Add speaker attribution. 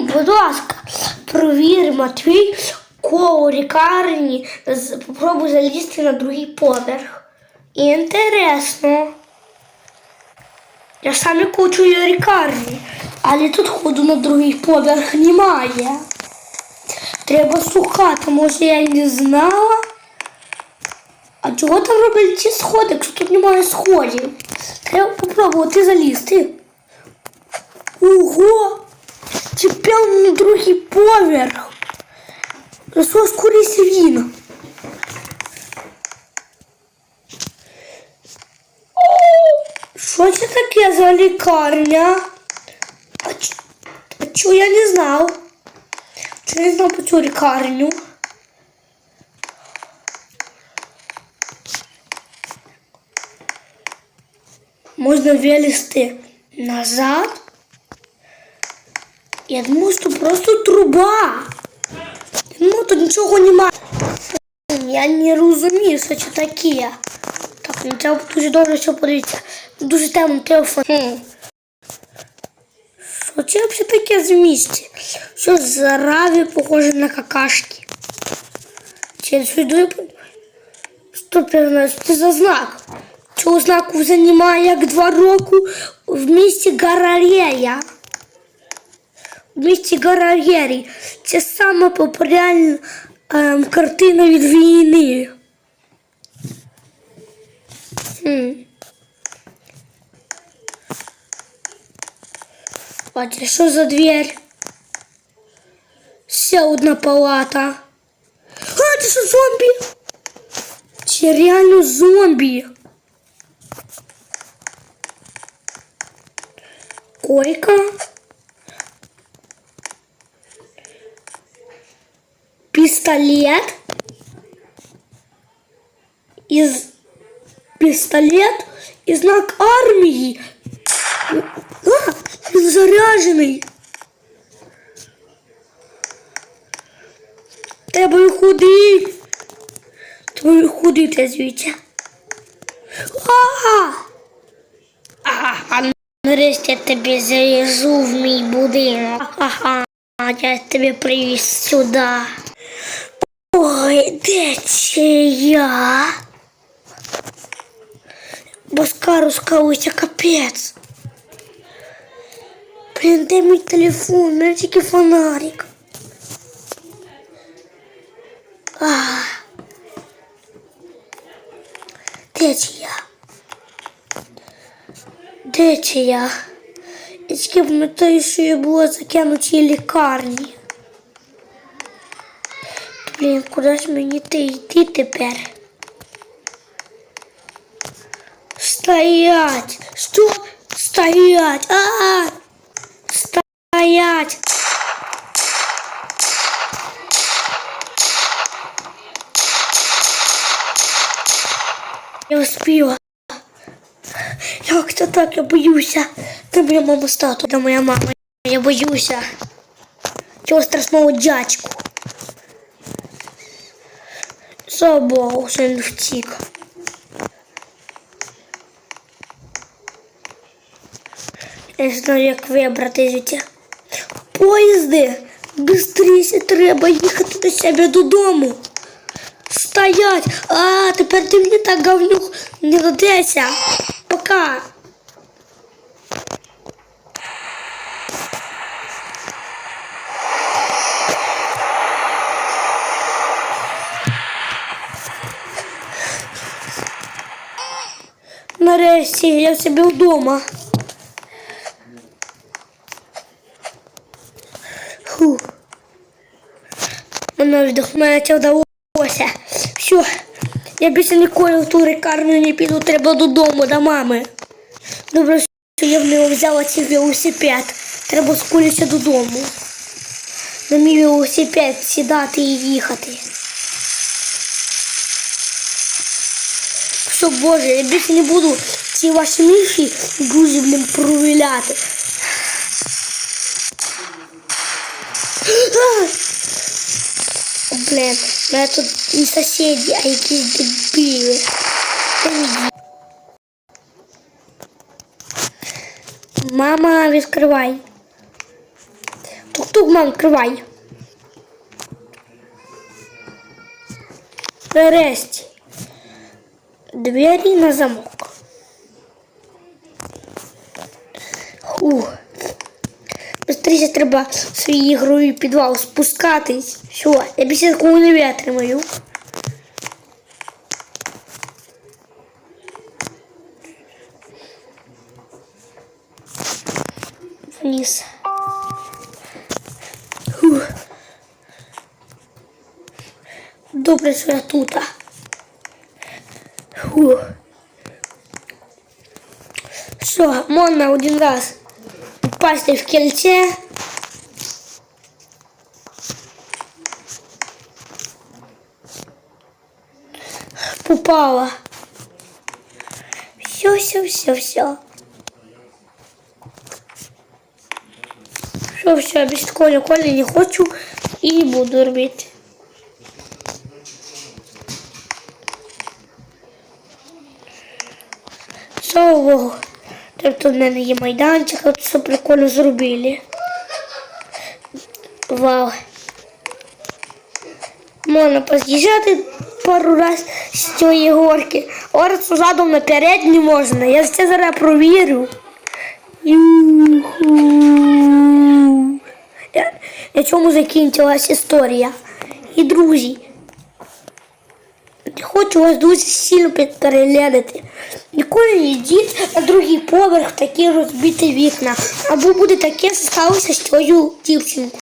Speaker 1: будь ласка, провір Матвій, коло лікарні, попробуй залізти на другий поверх. Інтересно. Я саме кучу лікарні, але тут ходу на другий поверх немає. Треба шукати, може я не знала. А чого там роблять ці сходи, якщо тут немає сходів? Треба попробувати залізти. Ого! Прямо на другий поверх. Що скоріше він? Що це таке за лікарня? А чого я не знав? Чого я не знав про цю лікарню? Можна вилізти назад. Я думаю, що просто труба. Ну, тут нічого немає. Я не розумію, що це таке. Так, мені треба дуже добре все подивитися. Дуже темно телефон. Хм. Що це взагалі таке з місці? Що за раві похоже на какашки? Чи сюди? Стоп, я знаю, що це за знак? Цього знаку вже немає як два роки в місті Гарарія. В місті Гарарєрі. Це саме популярна ем, картина від війни. Хм. Бачите, що за двір? Ще одна палата. А, це що зомбі? Це реально зомбі. Койка. Пистолет. Из пистолет и знак армии. А, він заряжений. Треба й ходи. Треба й ходити звідси. А! Ага, нарешті я тебе завезу в мій будинок. Ага, я тебе привіз сюди. Ой, де це я? Боскару скалуся капець. Блін, де мій телефон? У мене тільки фонарик. А. Де це я? Де це я? Я тільки пам'ятаю, що я була закинутій лікарні. Блін, куди ж мені ти йти тепер? Стоять! Що? Стоять! А! Стоять! Я успіла. Як це так? Я боюся. Де моя мама стату? Де моя мама? Я боюся. Цього страшного дядьку. Слава Богу, що втік. Я не знаю, як вибрати звідти. Поїзди! Бистріше треба їхати до себе додому. Стоять! А, тепер ти мені так говнюк не додеться. Пока. Нарешті я в себе вдома. Фу. Мене вдохновення вдалося. Все, я більше ніколи в ту лікарню не піду, треба додому, до мами. Добре, що я в нього взяла цей велосипед. Треба скоріше додому. На мій велосипед сідати і їхати. Все, Боже, я більше не буду ці ваші міші дуже, блін, провіляти. А! Блін, у мене тут не сусіди, а якісь дебіли. Мама, відкривай. То Тук, мам, відкривай. Нарешті. Двері на замок. Фух. Быстріше треба свій ігровий підвал спускатись. Що, я такого не витримаю. Вниз. Добре, що я тут. Фух. Що, можна один раз впасти в кільце. Попала. Все, все, все, все. Все, все, без такого ніколи не хочу і не буду робити. Богу. Тобто в мене є майданчик, от все прикольно зробили. Вау. Можна поз'їжджати пару раз з цієї горки. Орцу задом наперед не можна. Я це зараз провірю. На цьому закінчилась історія. І друзі, Хочу вас дуже сильно переглянути. Ніколи не йдіть на другий поверх в такі розбиті вікна. Або буде таке сталося з твою дівчинку.